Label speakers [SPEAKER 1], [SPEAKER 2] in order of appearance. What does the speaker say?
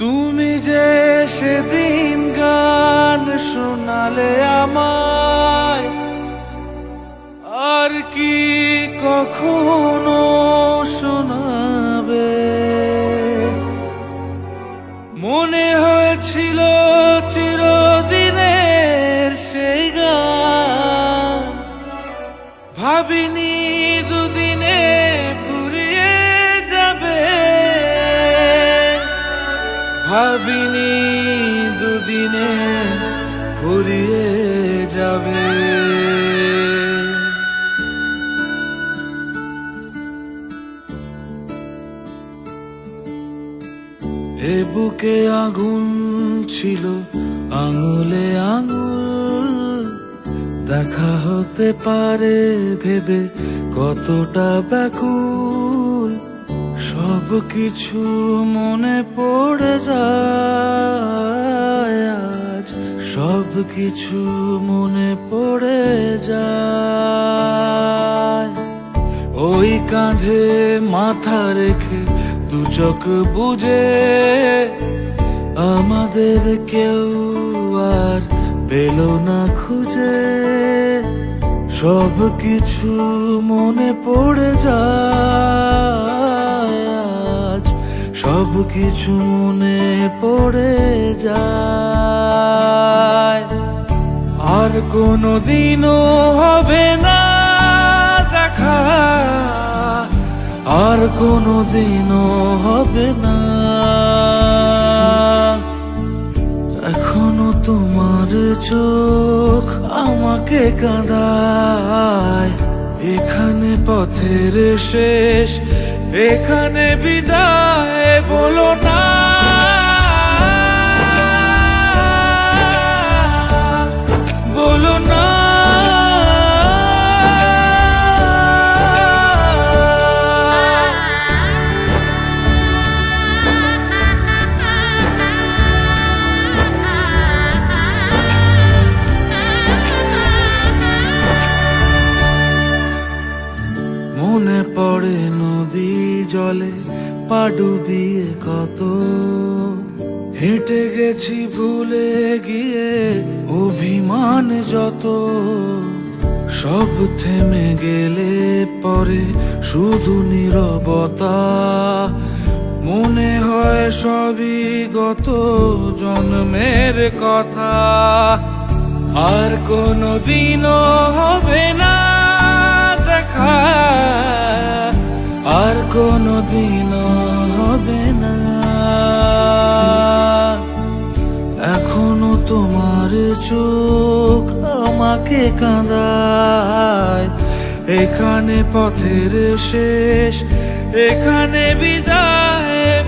[SPEAKER 1] তুমি যে সেদিন গান শোনালে আমায়, আর কি কখনো শোনাবে? মনে হয়েছিল চিরদিনের সেই গান, ভাবিনি দুদিনে ফুরিয়ে যাবে। এ বুকে আগুন ছিল, আঙুলে আঙুল। দেখা হতে পারে ভেবে কতটা ব্যাকুল। সব কিছু মনে পড়ে যায় সব কিছু মনে পড়ে যায়। ওই কাঁধে মাথা রেখে দু চোখ বুঝে আমাদের কেউ আর পেল না খুঁজে। সব কিছু মনে পড়ে যায়। সব কিছু মনে পড়ে যায়। আর কোনো দিনও হবে না দেখা। আর কোনো দিনও হবে না। এখনও তোমার চোখ আমাকে কাঁদায়। এখানে পথের শেষ এখানে বিদায় বলো না। জলে পা ডুবিয়ে কত। হেঁটে গেছি ভুলে গিয়ে অভিমান যত। সব থেমে গেলে পরে শুধু নিরবতা। মনে হয় সবই গত জন্মের কথা। আর কোনো দিনও হবে না আর কোনো দিনও হবে না। এখনও তোমার চোখ আমাকে কাঁদায়। এখানে পথের শেষ, এখানে বিদায়